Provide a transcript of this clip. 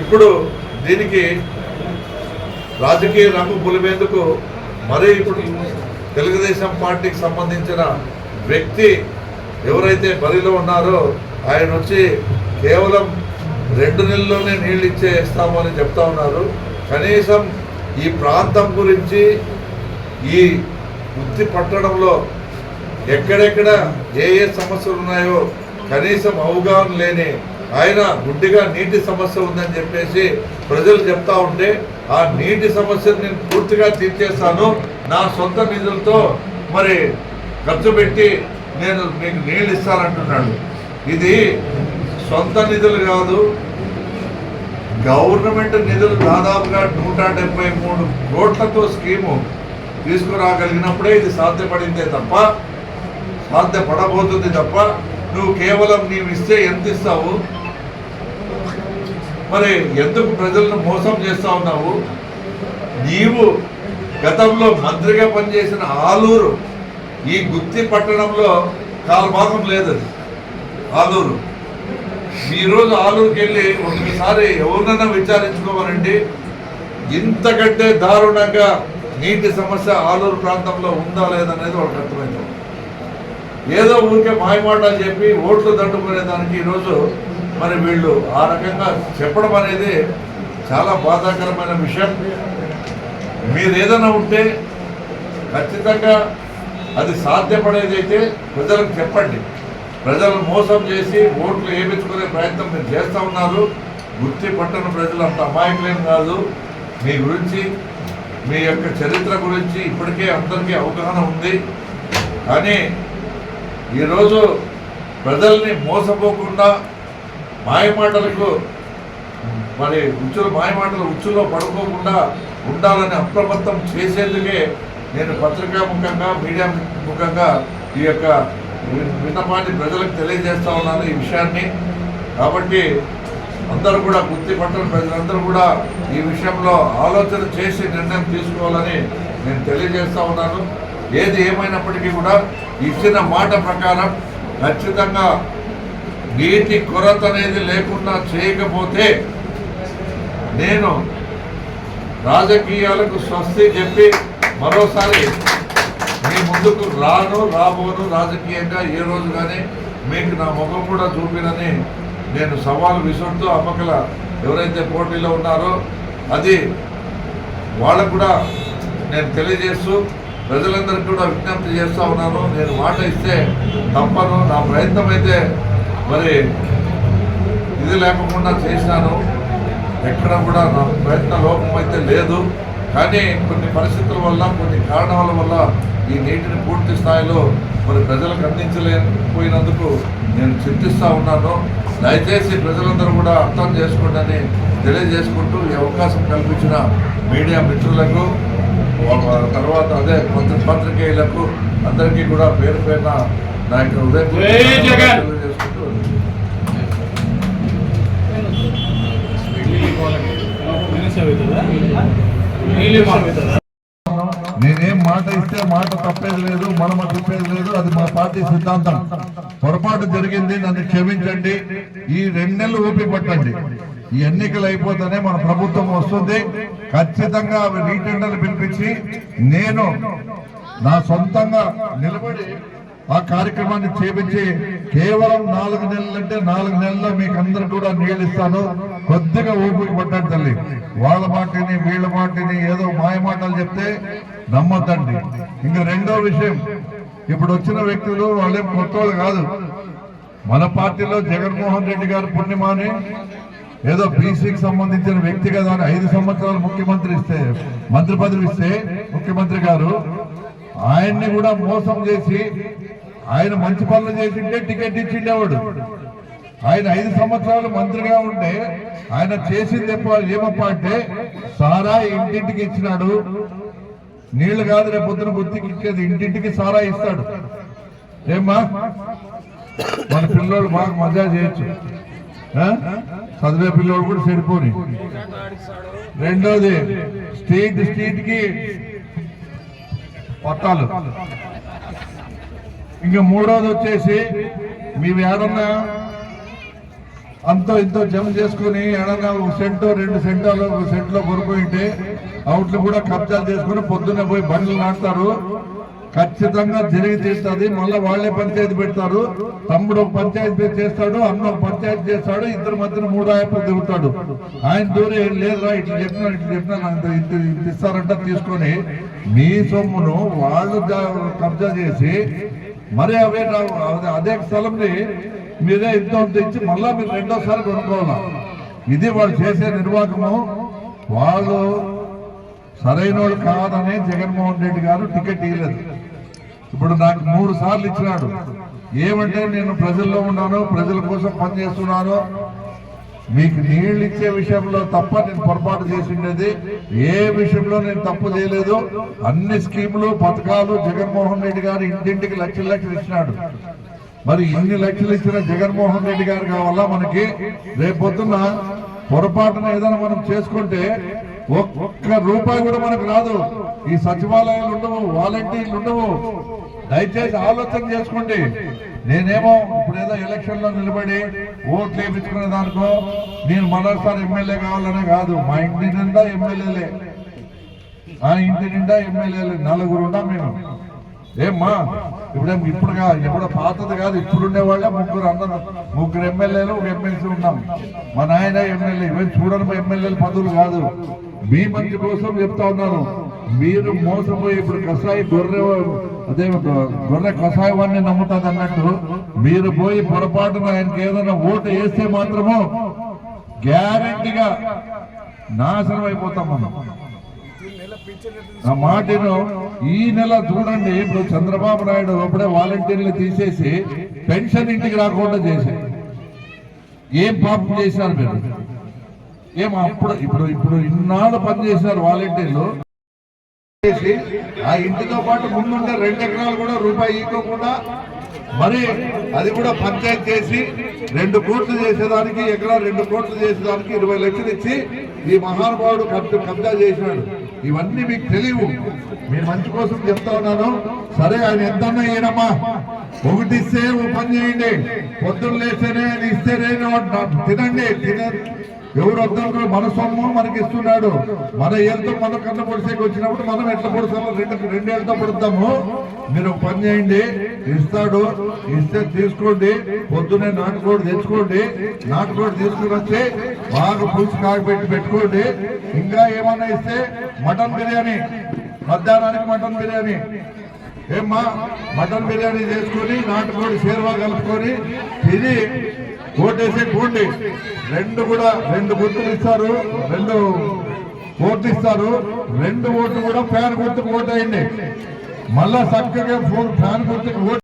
ఇప్పుడు దీనికి రాజకీయ రంగు పులిమేందుకు మరీ ఇప్పుడు తెలుగుదేశం పార్టీకి సంబంధించిన వ్యక్తి ఎవరైతే బరిలో ఉన్నారో ఆయన వచ్చి కేవలం రెండు నెలల్లోనే నీళ్ళు ఇచ్చేస్తాము అని చెప్తా ఉన్నారు. కనీసం ఈ ప్రాంతం గురించి ఈ వృత్తి పట్టడంలో ఎక్కడెక్కడ ఏ ఏ సమస్యలు ఉన్నాయో కనీసం అవగాహన లేని ఆయన గుడ్డిగా నీటి సమస్య ఉందని చెప్పేసి ప్రజలు చెప్తా ఉంటే ఆ నీటి సమస్యను నేను పూర్తిగా తీర్చేస్తాను. నా సొంత నిధులతో మరి ఖర్చు పెట్టి నేను మీకు నీళ్ళు ఇస్తానంటున్నాడు. ఇది సొంత నిధులు కాదు గవర్నమెంట్ నిధులు దాదాపుగా నూట డెబ్బై మూడు కోట్లతో స్కీము తీసుకురాగలిగినప్పుడే ఇది సాధ్యపడిందే తప్ప సాధ్యపడబోతుంది తప్ప నువ్వు కేవలం నీవు ఇస్తే ఎంత ఇస్తావు? మరి ఎందుకు ప్రజలను మోసం చేస్తా ఉన్నావు? నీవు గతంలో మంత్రిగా పనిచేసిన ఆలూరు ఈ గుత్తి పట్టణంలో కాలభాగం లేదు ఆలూరు. ఈరోజు ఆలూరుకి వెళ్ళి ఒకసారి ఎవరినైనా విచారించుకోమనండి. ఇంతకంటే దారుణంగా నీటి సమస్య ఆలూరు ప్రాంతంలో ఉందా లేదనేది వాళ్ళకి అర్థమైంది. ఏదో ఊరికే మాయమాటలు చెప్పి ఓట్లు తట్టుకునే దానికి ఈరోజు మరి వీళ్ళు ఆ రకంగా చెప్పడం అనేది చాలా బాధాకరమైన విషయం. మీరు ఏదైనా ఉంటే ఖచ్చితంగా అది సాధ్యపడేదైతే ప్రజలకు చెప్పండి. ప్రజలను మోసం చేసి ఓట్లు వేయించుకునే ప్రయత్నం మీరు చేస్తూ ఉన్నారు. గుర్తి పట్టణ ప్రజలు అంత అమాయకులేం కాదు. మీ గురించి మీ యొక్క చరిత్ర గురించి ఇప్పటికే అందరికీ అవగాహన ఉంది. కానీ ఈరోజు ప్రజల్ని మోసపోకుండా మాయమాటలకు మరి ఉచ్చుల మాయమాటలు ఉచ్చులో పడుకోకుండా ఉండాలని అప్రమత్తం చేసేందుకే నేను పత్రికా ముఖంగా మీడియా ముఖంగా ఈ యొక్క వి- విన్నపాన్ని ప్రజలకు తెలియజేస్తా ఉన్నాను ఈ విషయాన్ని. కాబట్టి అందరూ కూడా గుర్తి పట్టణ ప్రజలందరూ కూడా ఈ విషయంలో ఆలోచన చేసి నిర్ణయం తీసుకోవాలని నేను తెలియజేస్తా ఉన్నాను. ఏది ఏమైనప్పటికీ కూడా ఇచ్చిన మాట ప్రకారం ఖచ్చితంగా నీటి కొరత అనేది లేకుండా చేయకపోతే నేను రాజకీయాలకు స్వస్తి చెప్పి మరోసారి మీ ముందుకు రాను రాబోను రాజకీయంగా ఏ రోజు కానీ మీకు నా ముఖం కూడా చూపినని నేను సవాలు విసురుతూ అమ్మకల ఎవరైతే పోటీలో ఉన్నారో అది వాళ్ళకు కూడా నేను తెలియజేస్తూ ప్రజలందరికీ కూడా విజ్ఞప్తి చేస్తూ ఉన్నాను. నేను మాట ఇస్తే తప్పను. నా ప్రయత్నం అయితే మరి ఇది లేకుండా చేశాను ఎక్కడ కూడా నా ప్రయత్న లోపం అయితే లేదు. కానీ కొన్ని పరిస్థితుల వల్ల కొన్ని కారణాల వల్ల ఈ నీటిని పూర్తి స్థాయిలో మరి ప్రజలకు అందించలేకపోయినందుకు నేను చింతిస్తూ ఉన్నాను. దయచేసి ప్రజలందరూ కూడా అర్థం చేసుకోండి తెలియజేసుకుంటూ ఈ అవకాశం కల్పించిన మీడియా మిత్రులకు తర్వాత అదే పత్ర పత్రికేయులకు అందరికీ కూడా పేరు పేరున నా యొక్క ఉదయం జై జగన్! తెలియజేసుకుంటూ నేనేం మాట ఇస్తే మాట తప్పేది లేదు మనమ తిప్పేది లేదు అది మా పార్టీ సిద్ధాంతం. పొరపాటు జరిగింది నన్ను క్షమించండి. ఈ రెండు నెలలు ఓపిక పట్టండి. ఈ ఎన్నికలు అయిపోతేనే మన ప్రభుత్వం వస్తుంది. ఖచ్చితంగా రీటెండర్లు పిలిపించి నేను నా సొంతంగా నిలబడి ఆ కార్యక్రమాన్ని చేపించి కేవలం నాలుగు నెలలంటే నాలుగు నెలల్లో మీకు అందరు కూడా నీళ్ళు ఇస్తాను. కొద్దిగా ఊపిరి పట్టండి తల్లి. వాళ్ళ మాటని వీళ్ళ మాటని ఏదో మాయ మాటలు చెప్తే నమ్మద్దండి. ఇంకా రెండో విషయం ఇప్పుడు వచ్చిన వ్యక్తులు వాళ్ళేం కొత్త కాదు. మన పార్టీలో జగన్మోహన్ రెడ్డి గారు పుణ్యమాని ఏదో బీసీకి సంబంధించిన వ్యక్తి కదా అని ఐదు సంవత్సరాలు ముఖ్యమంత్రి ఇస్తే మంత్రి పదవి ఇస్తే ముఖ్యమంత్రి గారు ఆయన్ని కూడా మోసం చేసి ఆయన మంచి పనులు చేసింటే టికెట్ ఇచ్చిండేవాడు ఆయన ఐదు సంవత్సరాలు మంత్రిగా ఉంటే ఆయన చేసింది ఏమప్ప అంటే సారా ఇంటింటికి ఇచ్చినాడు. నీళ్ళు కాదు రేపు పొద్దున గుర్తికి ఇచ్చేది ఇంటింటికి సారా ఇస్తాడు. ఏమ్మా? మన పిల్లోడు బాగా మజా చేయొచ్చు. చదివే పిల్లోడు కూడా సరిపోని రెండోది స్ట్రీట్ స్ట్రీట్కి పట్టాలు. ఇంకా మూడోది వచ్చేసి మీ ఏడన్నా అంతో ఇంతో జమ చేసుకుని ఏడన్నా ఒక సెంటో రెండు సెంటాలు ఒక సెంట్లో కొనుక్కుంటే అవుట్లు కూడా కబ్జాలు చేసుకుని పొద్దున్నే పోయి బండ్లు నాటుతారు. ఖచ్చితంగా జరిగి తీస్తుంది మళ్ళీ వాళ్ళే పంచాయతీ పెడతారు. తమ్ముడు ఒక పంచాయతీ చేస్తాడు అన్న ఒక పంచాయతీ చేస్తాడు ఇద్దరు మధ్యన మూడు ఆయప్పలు దిగుతాడు ఆయన దూరం లేదురా ఇట్లా చెప్పినా ఇట్లా చెప్పినా ఇంత ఇంత ఇస్తారంట తీసుకొని మీ సొమ్మును వాళ్ళు కబ్జా చేసి మరి అవే అదే- అదే స్థలంని మీరే ఇంత ఇచ్చి మళ్ళా మీరు రెండోసారి కొనుక్కోవాలా? ఇది వాళ్ళు చేసే నిర్వాహకము. వాళ్ళు సరైన వాళ్ళు కాదని జగన్మోహన్ రెడ్డి గారు టికెట్ ఇవ్వలేదు ఇప్పుడు నాకు మూడు సార్లు ఇచ్చినాడు. ఏమంటే నేను ప్రజల్లో ఉన్నాను ప్రజల కోసం పనిచేస్తున్నాను మీకు నీళ్ళు ఇచ్చే విషయంలో తప్ప నేను పొరపాటు చేసిండేది. ఏ విషయంలో నేను తప్పు చేయలేదు. అన్ని స్కీములు పథకాలు జగన్మోహన్ రెడ్డి గారు ఇంటింటికి లక్షలు లక్షలు ఇచ్చినాడు. మరి ఇన్ని లక్షలు ఇచ్చిన జగన్మోహన్ రెడ్డి గారు కావాలా మనకి? రేపొద్దున పొరపాటున ఏదైనా మనం చేసుకుంటే ఒక్క రూపాయి కూడా మనకు రాదు. ఈ సచివాలయాలు ఉండవు వాలంటీర్లు ఉండవు. దయచేసి ఆలోచన చేసుకోండి. నేనేమో ఇప్పుడు ఏదో ఎలక్షన్లో నిలబడి ఓట్లు వేయించుకునే దానికో నేను మరోసారి ఎమ్మెల్యే కావాలనే కాదు. మా ఇంటి నిండా ఎమ్మెల్యేలే. ఆ ఇంటి నిండా ఎమ్మెల్యేలే. నలుగురు ఉన్నాం మేము. ఏమ్మా ఇప్పుడేం ఇప్పుడుగా ఎప్పుడో పాతది కాదు ఇప్పుడుండే వాళ్ళే ముగ్గురు అందరూ. ముగ్గురు ఎమ్మెల్యేలు ఒక ఎమ్మెల్సీ ఉన్నాం. మా నాయన ఎమ్మెల్యే ఇవే చూడని ఎమ్మెల్యేలు పదవులు కాదు. మీ మంచి కోసం చెప్తా ఉన్నాను మీరు మోసపోయి ఇప్పుడు కషాయి గొర్రె అదే గొర్రె కషాయవాన్ని నమ్ముతుంది అన్నట్టు మీరు పోయి పొరపాటున ఆయనకి ఏదైనా ఓటు వేస్తే మాత్రము గ్యారంటీగా నాశనం అయిపోతాం మనం. ఆ మాటను ఈ నెల చూడండి. ఇప్పుడు చంద్రబాబు నాయుడు అప్పుడే వాలంటీర్లు తీసేసి పెన్షన్ ఇంటికి రాకుండా చేశారు. ఏం పాపం చేసినారు మీరు? ఏం అప్పుడు ఇప్పుడు ఇప్పుడు ఇన్నాళ్ళు పనిచేసినారు వాలంటీర్లు. చేసి ఆ ఇంటితో పాటు ముందుండే రెండు ఎకరాలు కూడా రూపాయి ఇవ్వకుండా మరి అది కూడా పంచాయతీ చేసి రెండు కోట్లు చేసేదానికి ఎకరా రెండు కోట్లు చేసేదానికి ఇరవై లక్షలు ఇచ్చి ఈ మహానుభావుడు కబ్జా చేసినాడు. ఇవన్నీ మీకు తెలియవు. మీరు మంచి కోసం చెప్తా ఉన్నాను. సరే ఆయన ఎంతన్నా ఈయనమ్మా. ఒకటి ఇస్తే ఓ పని చేయండి. పొద్దున్న లేస్తేనే ఆయన ఇస్తేనే తినండి తిన ఎవరు వద్దరు మన సొమ్ము మనకి ఇస్తున్నాడు. మన ఏళ్ళతో మన కన్న పొడిసేకి వచ్చినప్పుడు మనం ఎట్లా పొడుస్తామో రెండు రెండేళ్ళతో పడుతాము మీరు పని చేయండి ఇస్తాడు ఇస్తే తీసుకోండి పొద్దునే నాటుకోడు తెచ్చుకోండి నాటుకోడు తీసుకుని వచ్చి బాగా పులుసు కాగబెట్టి పెట్టుకోండి. ఇంకా ఏమన్నా ఇస్తే మటన్ బిర్యానీ మధ్యాహ్నానికి మటన్ బిర్యానీ. ఏమ్మా మటన్ బిర్యానీ చేసుకొని నాటుకోడి సేర్వా కలుపుకొని తిని ఓటేసి కూండి. రెండు కూడా రెండు గుర్తులు ఇస్తారు రెండు ఓట్లు ఇస్తారు రెండు ఓట్లు కూడా ఫ్యాన్ గుర్తుకు ఓటేయండి మళ్ళా చక్కగా ఫోన్ ఫ్యాన్ గుర్తుకు ఓటు